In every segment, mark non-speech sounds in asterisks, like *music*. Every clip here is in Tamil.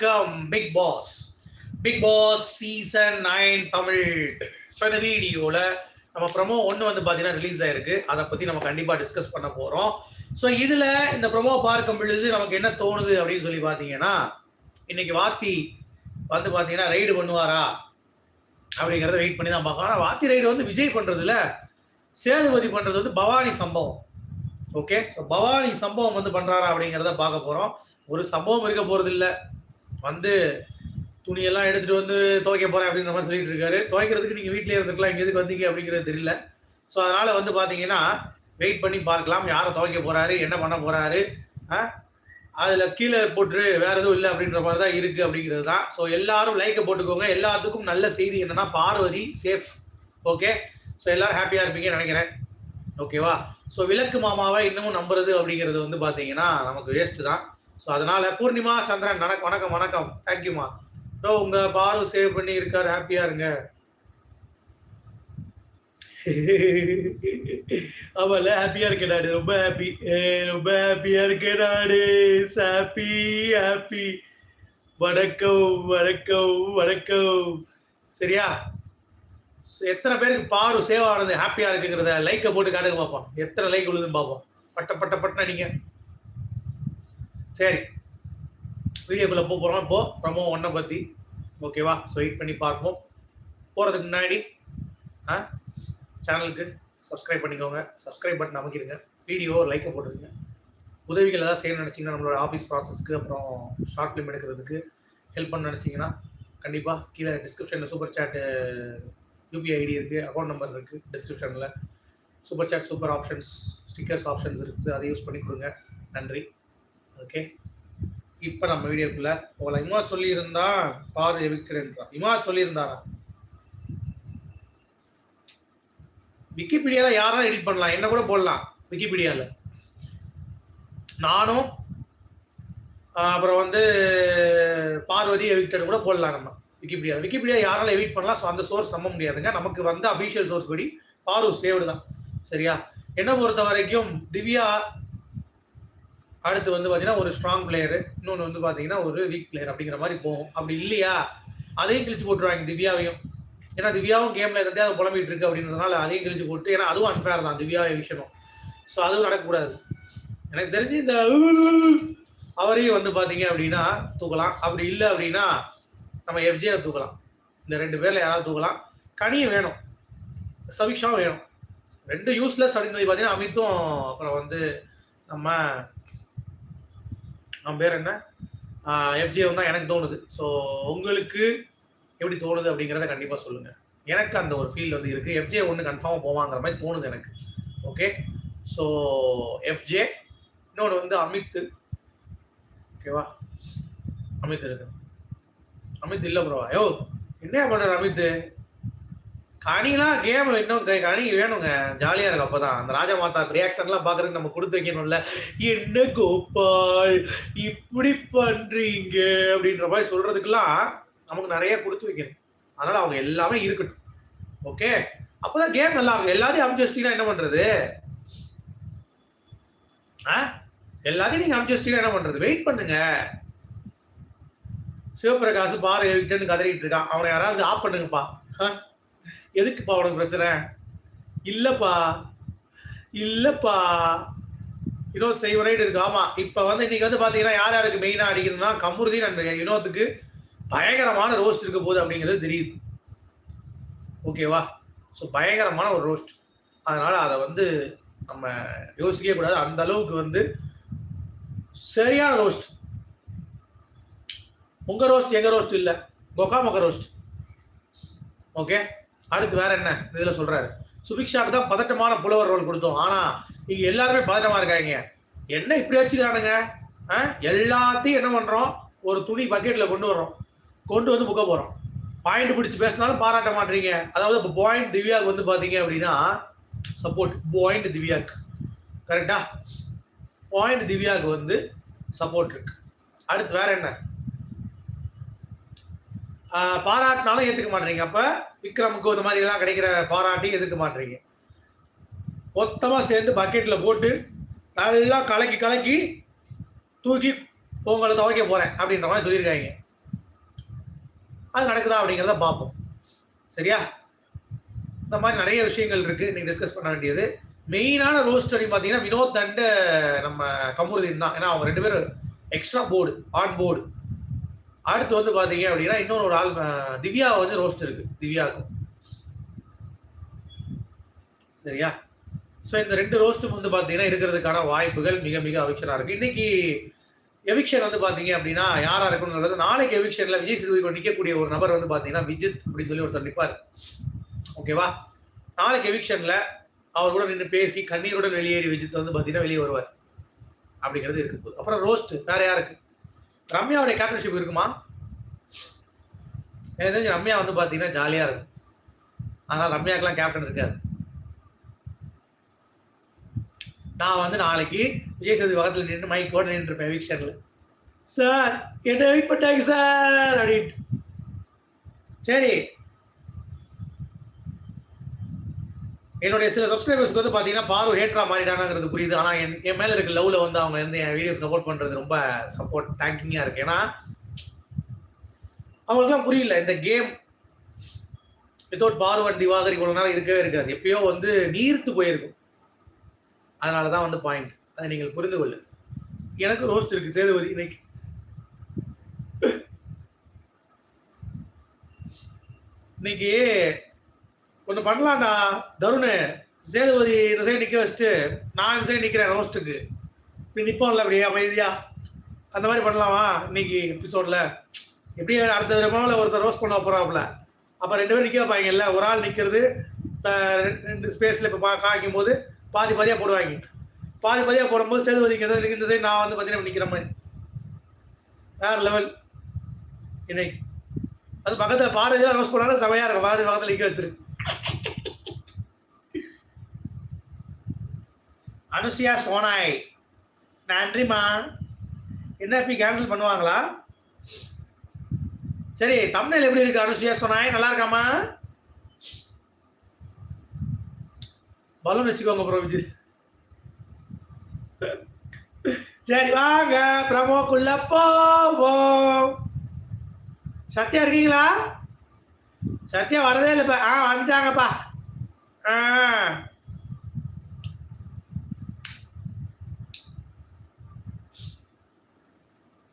வணக்கம் Bigg Boss Bigg Boss season nine Tamil. So இந்த வீடியோவில் நம்ம ப்ரொமோ ஒன்று வந்து பார்த்தீங்கன்னா ரிலீஸ் ஆயிருக்கு. அதை பற்றி நம்ம கண்டிப்பாக டிஸ்கஸ் பண்ண போகிறோம் ஸோ இதில் இந்த ப்ரொமோ பார்க்கும் பொழுது நமக்கு என்ன தோணுது அப்படின்னு சொல்லி பார்த்தீங்கன்னா இன்னைக்கு வாத்தி வந்து பார்த்தீங்கன்னா ரைடு பண்ணுவாரா அப்படிங்கிறத வெயிட் பண்ணி தான் பார்க்கலாம் ஆனால் வாத்தி ரைடு வந்து விஜய் பண்ணுறதுல சேதுபதி பண்ணுறது வந்து பவானி சம்பவம். ஓகே ஸோ பவானி சம்பவம் வந்து பண்ணுறாரா அப்படிங்கிறத பார்க்க போகிறோம் ஒரு சம்பவம் இருக்க போகிறது இல்லை வந்து துணியெல்லாம் எடுத்துகிட்டு வந்து துவைக்க போகிறேன் அப்படிங்கிற மாதிரி சொல்லிட்டு இருக்காரு. துவைக்கிறதுக்கு நீங்கள் வீட்டிலே இருந்துக்கலாம். இங்கே எதுக்கு வந்தீங்க அப்படிங்கிறது தெரியல. ஸோ அதனால் வந்து பார்த்தீங்கன்னா வெயிட் பண்ணி பார்க்கலாம். யாரை துவைக்க போகிறாரு என்ன பண்ண போகிறாரு அதில் கீழே போட்டு வேற எதுவும் இல்லை அப்படின்ற மாதிரி தான் இருக்குது அப்படிங்கிறது தான். ஸோ எல்லாரும் லைக்கை போட்டுக்கோங்க. எல்லாத்துக்கும் நல்ல செய்தி என்னன்னா பார்வதி சேஃப் ஓகே ஸோ எல்லாரும் ஹாப்பியாக இருப்பீங்கன்னு நினைக்கிறேன். ஓகேவா ஸோ விளக்கு மாமாவை இன்னமும் நம்புறது அப்படிங்கிறது வந்து பார்த்தீங்கன்னா நமக்கு வேஸ்ட் தான். ஸோ அதனால பூர்ணிமா சந்திரன் வணக்கம் வணக்கம் வணக்கம். தேங்க்யூமா ஸோ உங்க பாரு சேவ் பண்ணி இருக்காரு. ஹாப்பியா இருங்க. *laughs* ஆமால ஹாப்பியா இருக்கேன் நாடு ரொம்ப ஹாப்பி ரொம்ப ஹாப்பியா இருக்கேன் நாடு ஹாப்பி ஹாப்பி வணக்கம் வணக்கம் வணக்கம். சரியா? எத்தனை பேருக்கு பாரு சேவ் ஆனது ஹாப்பியா இருக்குங்கிறத லைக்கை போட்டு காட்டுங்க பார்ப்போம் எத்தனை லைக் விழுதுன்னு பார்ப்போம் பட்ட பட்ட பட்ட நீங்க. சரி. வீடியோக்குள்ளே போக போகிறோம் இப்போது ப்ரமோ ஒன்றை பற்றி ஓகேவா ஸோ வெயிட் பண்ணி பார்ப்போம். போகிறதுக்கு முன்னாடி ஆ சேனலுக்கு சப்ஸ்கிரைப் பண்ணிக்கோங்க. Subscribe button அமைக்கிடுங்க. வீடியோ லைக்கை போட்டுருங்க உதவிகள் ஏதாவது செய்யணும்னு நினச்சிங்கன்னா நம்மளோட ஆஃபீஸ் ப்ராசஸ்க்கு அப்புறம் ஷார்ட் ஃபிலிம் எடுக்கிறதுக்கு ஹெல்ப் பண்ண நினச்சிங்கன்னா கண்டிப்பாக கீழே டிஸ்கிரிப்ஷனில் சூப்பர் சாட்டு யூபிஐ ஐடி இருக்குது அக்கௌண்ட் நம்பர் இருக்குது டிஸ்கிரிப்ஷனில் super chat super options stickers options இருக்குது அதை யூஸ் பண்ணி கொடுங்க. நன்றி. ஓகே இப்போ நம்ம வீடியோக்குள்ள போகலாம். இமார் சொல்லியிருந்தா பாரு எவிக்கிறேன்றான் இமார் சொல்லியிருந்தாரா? விக்கிபீடியாவில் யாரும் எடிட் பண்ணலாம்? என்ன கூட போடலாம். விக்கிபீடியாவில் நானும் அப்புறம் வந்து பார்வதி எவிக்டட் கூட போடலாம் நம்ம. விக்கிபீடியா விக்கிபீடியா யாரால எவிட் பண்ணலாம்? ஸோ அந்த சோர்ஸ் நம்ப முடியாதுங்க. நமக்கு வந்து அபிஷியல் சோர்ஸ் படி பாரு சேவ்டு தான். சரியா? என்ன பொறுத்த வரைக்கும் திவ்யா அடுத்து வந்து பார்த்தீங்கன்னா ஒரு ஸ்ட்ராங் பிளேயரு இன்னொன்று வந்து பார்த்தீங்கன்னா ஒரு வீக் பிளேயர் அப்படிங்கிற மாதிரி போகும். அப்படி இல்லையா? அதையும் கிழிச்சு போட்டுருவாங்க திவ்யாவையும். ஏன்னா திவ்யாவும் கேமில் இருந்தே அது புலம்பிட்டு இருக்கு அப்படின்றதுனால அதையும் கிழிச்சு போட்டு ஏன்னா அதுவும் அன்ஃபேர் தான் திவ்யா விஷயம். ஸோ அதுவும் நடக்கக்கூடாது. எனக்கு தெரிஞ்சு இந்த *laughs* அவரையும் வந்து பார்த்தீங்க அப்படின்னா தூக்கலாம். அப்படி இல்லை அப்படின்னா நம்ம எஃப்ஜிஆர் தூக்கலாம். இந்த ரெண்டு பேரில் யாராவது தூக்கலாம். கனியும் வேணும். சமீக்ஷாவும் வேணும். ரெண்டு யூஸ்லெஸ் அப்படின்னு சொல்லி பார்த்தீங்கன்னா அமித்தும் அப்புறம் வந்து நம்ம அவன் பேர் என்ன? எஃப்ஜிஎம் தான் எனக்கு தோணுது. ஸோ உங்களுக்கு எப்படி தோணுது அப்படிங்கிறத கண்டிப்பாக சொல்லுங்கள் எனக்கு அந்த ஒரு ஃபீல் வந்து இருக்குது எஃப்ஜே ஒன்று கன்ஃபார்மாக போவாங்கிற மாதிரி தோணுது எனக்கு. ஓகே ஸோ எஃப்ஜே இன்னொன்று வந்து அமித். ஓகேவா அமித் இருக்கு. அமித் இல்லை ப்ரோ ஐயோ என்ன பண்ணுற அமித்? கனிலாம் கேம் இன்னும் கனி வேணுங்க. ஜாலியாக இருக்கு அப்போ தான் அந்த ராஜா மாதா ரியாக்ஷன்லாம் பார்க்குறதுக்கு நம்ம கொடுத்து வைக்கணும்ல. என்ன கோபால் இப்படி பண்றீங்க? அப்படின்ற மாதிரி சொல்றதுக்கெல்லாம் நமக்கு நிறைய கொடுத்து வைக்கணும். அதனால அவங்க எல்லாமே இருக்கட்டும். ஓகே அப்பதான் கேம் நல்லா இருக்கும். எல்லாத்தையும் அமைச்சு வச்சிட்டீங்கன்னா என்ன பண்றது? ஆ? எல்லாத்தையும் நீங்க அமைச்சு வச்சிட்டீங்கன்னா என்ன பண்றது? வெயிட் பண்ணுங்க. சிவபிரகாஷ் பாரு எவிக்டன்னு கதறிட்டு இருக்கான் அவனை யாராவது ஆஃப் பண்ணுங்கப்பா. ஆ? எதுக்குப்பா உனக்கு பிரச்சனை? இல்லைப்பா. இல்லைப்பா. வினோத் செய்வரைடு இருக்கு. ஆமா இப்ப வந்து இன்னைக்கு வந்து பாத்தீங்கன்னா யார் யாருக்கு மெயினா அடிக்கணும்னா கமுருதி அண்ட் வினோத்துக்கு பயங்கரமான ரோஸ்ட் இருக்க போகுது அப்படிங்கிறது தெரியுது. ஓகேவா ஸோ பயங்கரமான ஒரு ரோஸ்ட் அதனால அதை வந்து நம்ம யோசிக்கவே கூடாது. அந்த அளவுக்கு வந்து சரியான ரோஸ்ட் உங்க ரோஸ்ட் எங்க ரோஸ்ட் இல்லை? கொக்கா மொக்க ரோஸ்ட் ஓகே அடுத்து வேற என்ன? இதுல சொல்றாரு. சுபிக்ஷாவுக்கு தான் பதட்டமான புலவர் ரோல் கொடுத்தோம். ஆனா இங்க எல்லாருமே பதட்டமா இருக்காங்க. என்ன இப்படி வச்சுக்கிறானுங்க ஆ? எல்லாத்தையும் என்ன பண்றோம்? ஒரு துணி பக்கெட்ல கொண்டு வர்றோம். கொண்டு வந்து புக்க போறோம். பாயிண்ட் பிடிச்சி பேசினாலும் பாராட்ட மாட்டீங்க. அதாவது இப்போ பாயிண்ட் திவ்யாவுக்கு வந்து பாத்தீங்க அப்படின்னா சப்போர்ட் பாயிண்ட் திவ்யாக்கு. கரெக்டா பாயிண்ட் திவ்யாவுக்கு வந்து சப்போர்ட் இருக்கு. அடுத்து வேற என்ன? பாராட்டினாலும் ஏற்றுக்க மாட்டேறீங்க அப்போ விக்ரமுக்கு இந்த மாதிரி எல்லாம் கிடைக்கிற பாராட்டி எதுக்க மாட்டேறீங்க மொத்தமாக சேர்ந்து பக்கெட்டில் போட்டு நல்லா கலக்கி கலக்கி தூக்கி பொங்கலை துவைக்க போகிறேன் அப்படின்ற மாதிரி சொல்லியிருக்காங்க. அது நடக்குதா அப்படிங்கிறத பார்ப்போம். சரியா? இந்த மாதிரி நிறைய விஷயங்கள் இருக்குது நீங்கள் டிஸ்கஸ் பண்ண வேண்டியது. மெயினான ரோஸ்ட் அப்படின்னு பார்த்தீங்கன்னா வினோத் அண்டு நம்ம கமருதீன் தான். ஏன்னா அவங்க ரெண்டு பேரும் எக்ஸ்ட்ரா போர்டு ஆன் போர்டு அடுத்து வந்து பார்த்தீங்க அப்படின்னா இன்னொரு ஒரு ஆள் திவ்யா வந்து ரோஸ்ட் இருக்கு. திவ்யாவுக்கு. சரியா? ஸோ இந்த ரெண்டு ரோஸ்ட்டும் வந்து பார்த்தீங்கன்னா இருக்கிறதுக்கான வாய்ப்புகள் மிக மிக அவிக்ஷனாக இருக்கு. இன்னைக்கு எவிக்ஷன் வந்து பார்த்தீங்க அப்படின்னா யாராக இருக்கும்ன்றது நாளைக்கு எவிக்ஷனில் விஜய் சேதுபதி நிற்கக்கூடிய ஒரு நபர் வந்து பார்த்தீங்கன்னா விஜித் அப்படின்னு சொல்லி ஒருத்தர் நிற்பார் ஓகேவா நாளைக்கு எவிக்ஷனில் அவர் கூட நின்று பேசி கண்ணீருடன் வெளியேறி விஜித் வந்து பார்த்தீங்கன்னா வெளியே வருவார். அப்படிங்கிறது இருக்கு அப்புறம் ரோஸ்ட் வேற யாருக்கு ரம்யாவுடைய கேப்டன்ஷிப் இருக்குமா? எனக்கு தெரிஞ்சு ரம்யா வந்து பார்த்தீங்கன்னா ஜாலியாக இருக்கும். அதனால் ரம்யாக்கெல்லாம் கேப்டன் இருக்காது. நான் வந்து நாளைக்கு விஜய் சேது பக்கத்தில் நின்று மைக் கூட நின்றுருப்பேன் எவிக்ஷனில் சார் என்ன வெயிட் பண்ணிட்டாங்க சார் அப்படின்ட்டு. சரி என்னுடைய சில சப்ஸ்கிரைபர்ஸ்க்கு வந்து பார்த்தீங்கன்னா பாரு ஹேட்ரா மாறிட்டாங்கிறது புரியுது. ஆனால் என் என் மேலே இருக்க லவ்ல வந்து அவங்க வந்து என் வீடியோ சப்போர்ட் பண்ணுறது ரொம்ப சப்போர்ட் தேங்கிங்காக இருக்கு. ஏன்னா அவங்களுக்குலாம் புரியல இந்த game without Paaru and Divakar இவ்வளோ இருக்கவே இருக்காது. எப்பயோ வந்து நீர்த்து போயிருக்கும். அதனால தான் வந்து பாயிண்ட் அதை நீங்கள் புரிந்து கொள்ளு. எனக்கு ரோஸ்ட் இருக்கு சேதுபதி இன்னைக்கு. இன்னைக்கு ஒன்று பண்ணலாம்டா. தருணு சேதுபதி இந்த சைடு நிற்க வச்சுட்டு நான் இந்த சைடு நிற்கிறேன் ரோஸ்ட்டுக்கு இப்படி நிற்போம்ல அப்படியே அமைதியா. அந்த மாதிரி பண்ணலாமா இன்னைக்கு எபிசோடில் எப்படி அடுத்த தடவை ஒருத்தர் ரோஸ்ட் பண்ண போகிறாப்புல அப்போ ரெண்டு பேரும் நிற்க வைப்பாங்கல்ல ஒரு ஆள் நிற்கிறது இப்போ ரெண்டு ஸ்பேஸில் இப்போ பா காய்க்கும் போது பாதி பாதியாக போடுவாங்க. பாதி பாதியாக போடும்போது சேதுபதி இங்கே இந்த சைடு நான் வந்து பார்த்தீங்கன்னா நிற்கிற மாதிரி வேறு லெவல் இன்னைக்கு. அது பக்கத்தில் பாரதியா ரோஸ் பண்ணாலும் செமையாக இருக்கும். பாரதி பக்கத்தில் நிற்க வச்சிருக்கு அனுசியா சோனாய். நன்றிம்மா என்ன இப்படி கேன்சல் பண்ணுவாங்களா? சரி தமிழில் எப்படி இருக்கு அனுசியா சோனாய்? நல்லா இருக்காமா பலூன் வச்சுக்கோங்க ப்ரோ சரி வாங்க பிரமோக்குள்ள போவோம். சத்யா இருக்கீங்களா? சத்யா வரதே இல்லைப்பா. ஆ வந்துட்டாங்கப்பா. ஆ.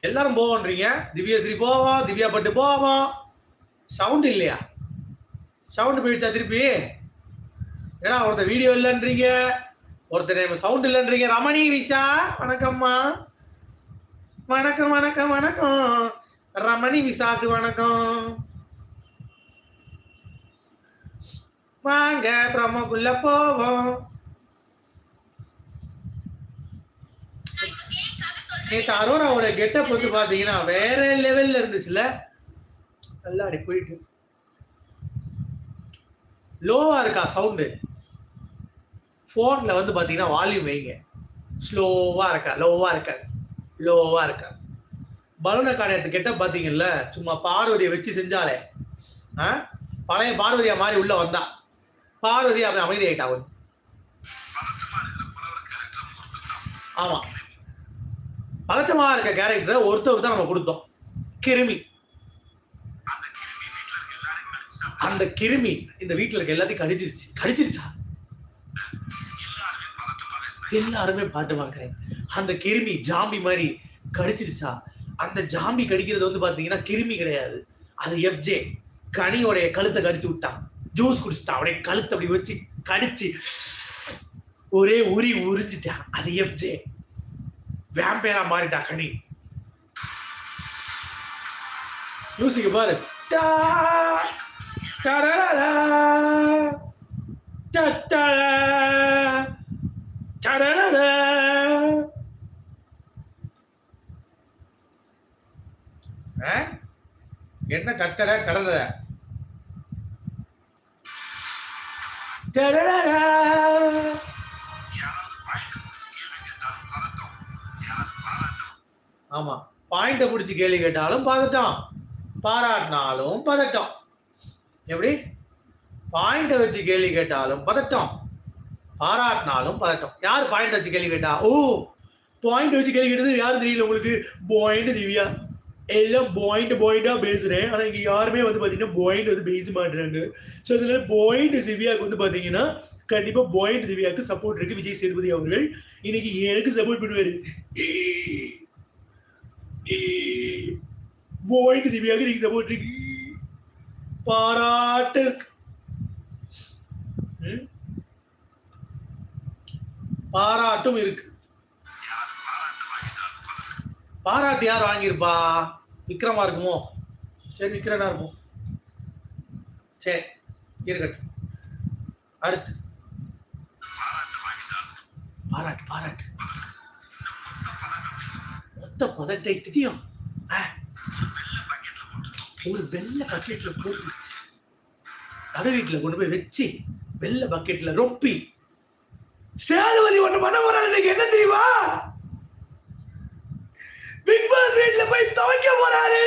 எல்லாரும் போவோன்றீங்க? திவ்யஸ்ரீ போவோம் திவ்யா பட்டு போவோம். சவுண்ட் இல்லையா? சவுண்டு போயிடுச்சா திருப்பி? ஏன்னா ஒருத்தர் வீடியோ இல்லைன்றீங்க? ஒருத்தர் சவுண்ட் இல்லைன்றீங்க? ரமணி விஷா வணக்கம்மா. வணக்கம் வணக்கம் வணக்கம். ரமணி விசாக்கு வணக்கம். வாங்க பிரம்மக்குள்ள போவோம். நேற்று அரோராவோட கெட்டப் வந்து பார்த்தீங்கன்னா வேற லெவல்ல இருந்துச்சுல. நல்லா அப்படி போயிட்டு. லோவா இருக்கா சவுண்டு ஃபோனில் வந்து பார்த்தீங்கன்னா வால்யூம் வைங்க. ஸ்லோவாக இருக்கா? லோவாக இருக்காது லோவாக இருக்கா? பலூன காரியத்து கெட்ட பார்த்தீங்கல்ல சும்மா பார்வதியை வச்சு செஞ்சாலே. ஆ? பழைய பார்வதியா மாதிரி உள்ள வந்தா. பார்வதி அப்படி அமைதி ஆயிட்டா அவன் ஆமா. பதட்டமா இருக்க கேரக்டரை ஒருத்தருக்கு தான் நம்ம கொடுத்தோம். கிருமி. அந்த கிருமி இந்த வீட்டுல இருக்க எல்லாத்தையும் கடிச்சிருச்சு. கடிச்சிருச்சா? எல்லாருமே பாட்டு பார்க்குறேன் அந்த கிருமி ஜாம்பி மாதிரி கடிச்சிருச்சா? அந்த ஜாம்பி கடிக்கிறது வந்து பாத்தீங்கன்னா கிருமி கிடையாது. அது எஃப்ஜே கனியோடைய கழுத்தை கடிச்சு விட்டான். ஜூஸ் குடிச்சிட்டான் அப்படியே கழுத்து அப்படி வச்சு கடிச்சு ஒரே உரி உறிஞ்சிட்டான் அது எஃப்ஜே வேம்பேரா மாறிட்டா கனி. மியூசிக் பாரு. டா, டடடடா, கடந்த ஆமா பாயிண்ட பிடிச்சி கேள்வி கேட்டாலும் பதட்டம். பாராட்டினாலும் பதட்டம். எப்படி? பாயிண்ட வச்சு கேள்வி கேட்டாலும் பதட்டம். பாராட்டினாலும் பதட்டம். யார் பாயிண்ட் வச்சு கேள்வி கேட்டா? ஓ பாயிண்ட் வச்சு கேள்வி கேட்டது யாரும் தெரியல உங்களுக்கு? பாயிண்ட் திவ்யா. எல்லாம் பாயிண்ட் பாயிண்டா பேசுறேன் ஆனா இங்க யாருமே வந்து பாத்தீங்கன்னா பாயிண்ட் வந்து பேச மாட்டாங்க ஸோ இதில் பாயிண்ட் திவ்யாவுக்கு வந்து பாத்தீங்கன்னா கண்டிப்பா பாயிண்ட் திவ்யாவுக்கு சப்போர்ட் இருக்கு விஜய் சேதுபதி அவர்கள். இன்னைக்கு எனக்கு சப்போர்ட் பண்ணுவாரு. பாயிண்ட் திவ்யாவுக்கு இன்னைக்கு சப்போர்ட் இருக்கு. பாராட்டு. பாராட்டும் இருக்கு. பாராட்டு யார் வாங்கியிருப்பா? விக்ரமா இருக்குமோ? சரி விக்ரனா இருக்கும் சரி இருக்கட்டும். அடுத்து. பாராட்டு பாராட்டு. மொத்த பதட்டை திதியும். ஒரு வெள்ளை பக்கெட்ல போட்டு கடை வீட்டில் கொண்டு போய் வச்சு வெள்ளை பக்கெட்ல ரொப்பி. சேதுபதி ஒன்று பண்ண போறாரு இன்னைக்கு என்ன தெரியுமா? பிக் பாஸ் வீட்ல போய் துவைக்க போறாரு.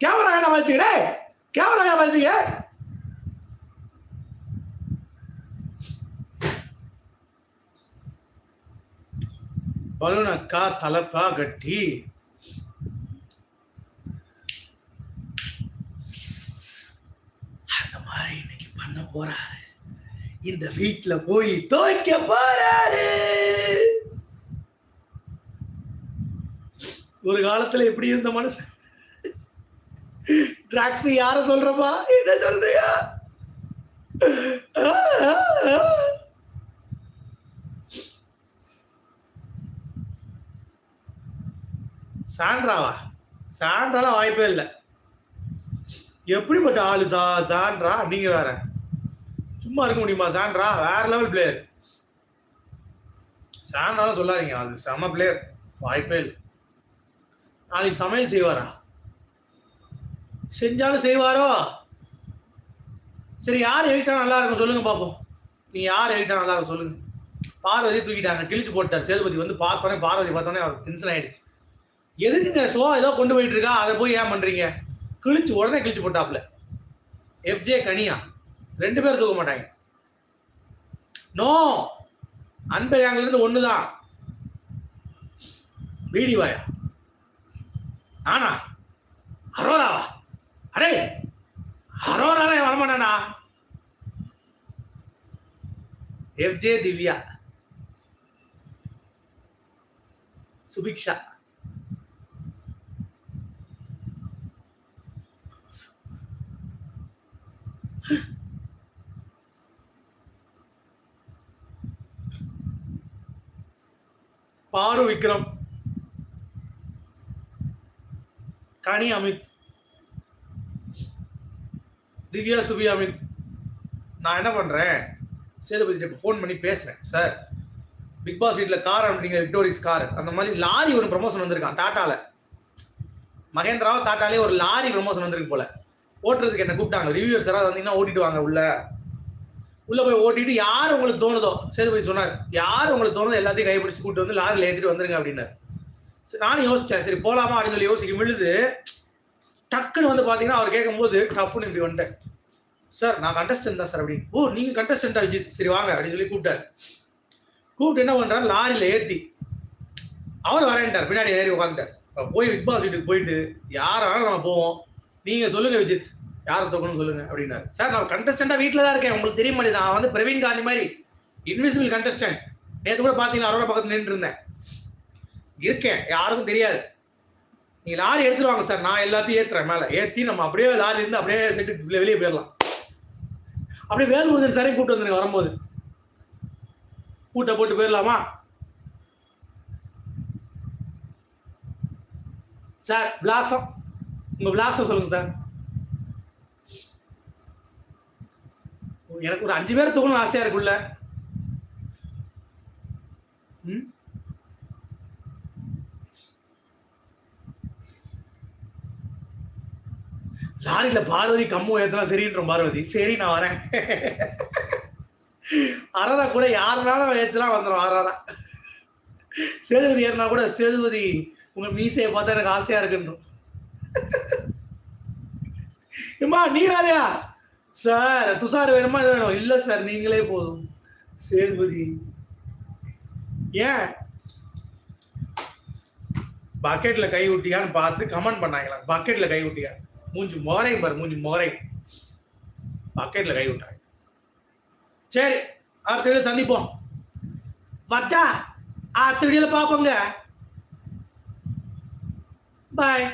கேமரா என்ன வச்சுக்கிட்டே கேமரா என்ன வச்சுக்க பலூனக்கா தலப்பா கட்டி. அந்த மாதிரி இன்னைக்கு பண்ண போறாரு. இந்த வீட்டுல போய் துவைக்க போறாரு. ஒரு காலத்துல எப்படி இருந்த மனசு டிராக்ஸ் யார சொல்றப்பா? என்ன சொல்றியா? சாண்ட்ராவா? சாண்ட்ராலாம் வாய்ப்பே இல்லை. எப்படிப்பட்ட ஆளு சா சாண்ட்ரா? நீங்க வேற. சும்மா இருக்க முடியுமா சாண்ட்ரா? வேற லெவல் பிளேயர் சாண்ட்ராலாம் சொல்லாதீங்க. அது செம பிளேயர் வாய்ப்பே இல்லை. நாளைக்கு சமையல் செய்வாரா? செஞ்சாலும் செய்வாரோ? சரி யார் எழுதிட்டா நல்லா இருக்கும் சொல்லுங்க பார்ப்போம் நீங்கள் யார் எழுதிட்டா நல்லா இருக்கும் சொல்லுங்க. பார்வதி தூக்கிட்டாங்க. கிழிச்சு போட்டார் சேதுபதி வந்து பார்த்தோன்னே பார்வதி பார்த்தோன்னே அவர் டென்ஷன் ஆயிடுச்சு. எதுக்குங்க ஸ்லோ ஏதோ கொண்டு போயிட்டு இருக்கா? அதை போய் ஏன் பண்றீங்க? கிழிச்சு உடனே கிழிச்சு போட்டாப்ல எஃப்ஜே கனியா. ரெண்டு பேரும் தூக்க மாட்டாங்க. நோ அன்பை கேங்ல இருந்து ஒண்ணுதான். பீடி வாயா. நானா? அரோராவா? அடே! அரோராலாம் ஏன் வரமாட்டானா எஃப்ஜே திவ்யா. சுபிக்ஷா. பாரு விக்ரம். கனி அமித். திவ்யா சுபி அமித். நான் என்ன பண்றேன்? சேதுபதி ஃபோன் பண்ணி பேசுறேன் சார் பிக் பாஸ் வீட்டில் கார் அனுப்பிட்டீங்க விக்டோரிஸ் கார் அந்த மாதிரி லாரி ஒரு ப்ரமோஷன் வந்திருக்கான் டாட்டால. மகேந்திராவும் டாட்டாலே ஒரு லாரி ப்ரமோஷன் வந்திருக்கு போல. ஓட்டுறதுக்கு என்ன கூப்பிட்டாங்க? ரிவ்யூவர்ஸ் யாராவது வந்தீங்கன்னா ஓட்டிட்டு வாங்க உள்ள. உள்ள போய் ஓட்டிட்டு யார் உங்களுக்கு தோணுதோ சேதுபதி சொன்னார். யார் உங்களுக்கு தோணுதோ எல்லாத்தையும் கைப்பிடிச்சு கூப்பிட்டு வந்து லாரியில் ஏற்றிட்டு வந்துருங்க அப்படின்னாரு. சரி நானும் யோசிச்சேன். சரி போலாமா அப்படின்னு சொல்லி யோசிக்கும் பொழுது டக்குன்னு வந்து பார்த்தீங்கன்னா அவர் கேட்கும்போது டப்புன்னு இப்படி வந்துட்டேன். சார் நான் கண்டஸ்டன்ட் தான் சார் அப்படின்னு. ஓ நீங்க கண்டஸ்டன்டா விஜித்? சரி வாங்க அப்படின்னு சொல்லி கூப்பிட்டாரு. கூப்பிட்டு என்ன பண்றாரு? லாரியில் ஏத்தி அவர் வரேன்ட்டார். பின்னாடி ஏறி உட்காந்துட்டார் போய் பிக் பாஸ் வீட்டுக்கு போயிட்டு யார் நம்ம போவோம். நீங்க சொல்லுங்க விஜித். யாரை தூக்கணும் சொல்லுங்க அப்படின்னாரு. சார் நான் கண்டஸ்டண்டா வீட்டில் தான் இருக்கேன். உங்களுக்கு தெரிய மாட்டேது நான் வந்து பிரவீன் காந்தி மாதிரி இன்விசிபிள் கண்டஸ்டன்ட் நேற்று கூட பார்த்தீங்கன்னா அவரோட பக்கத்தில் நின்று இருந்தேன். இருக்கேன். யாருக்கும் தெரியாது. நீங்கள் லாரி எடுத்துருவாங்க சார். நான் எல்லாத்தையும் ஏற்றுறேன் மேலே. ஏற்றி நம்ம அப்படியே லாரி இருந்து அப்படியே செட்டு வெளியே போயிடலாம். அப்படியே வேல்முருகன் சாரையும் கூட்டு வந்துருங்க வரும்போது. கூட்ட போட்டு போயிடலாமா? சார் விலாசம் உங்க விலாசம் சொல்லுங்க சார். எனக்கு ஒரு அஞ்சு பேர் தூக்கணும் ஆசையா இருக்குல்ல ம்? லாரியில பார்வதி கம்மு ஏத்தனா சரின்றோம் பார்வதி. சரி நான் வரேன். அரரா கூட யாருனாலும் ஏத்துலாம் வந்துடும் அரரா சேதுபதி ஏறினா கூட சேதுபதி உங்க மீசையை பார்த்தா எனக்கு ஆசையா இருக்குன்றோம். ஏம்மா நீ வேறையா சார் துஷார் வேணுமா? இது வேணும். இல்ல சார் நீங்களே போதும். சேதுபதி. ஏன்? பக்கெட்ல கை விட்டியான்னு பார்த்து கமெண்ட் பண்ணாங்களா? பக்கெட்ல கை விட்டியா மூஞ்சி மோரையும் பாரு மூஞ்சி மோரை பக்கெட்ல கை விட்டாங்க சரி அடுத்த வீடியோ சந்திப்போம். வட்டா அடுத்த வீடியோல பார்ப்போங்க. பாய்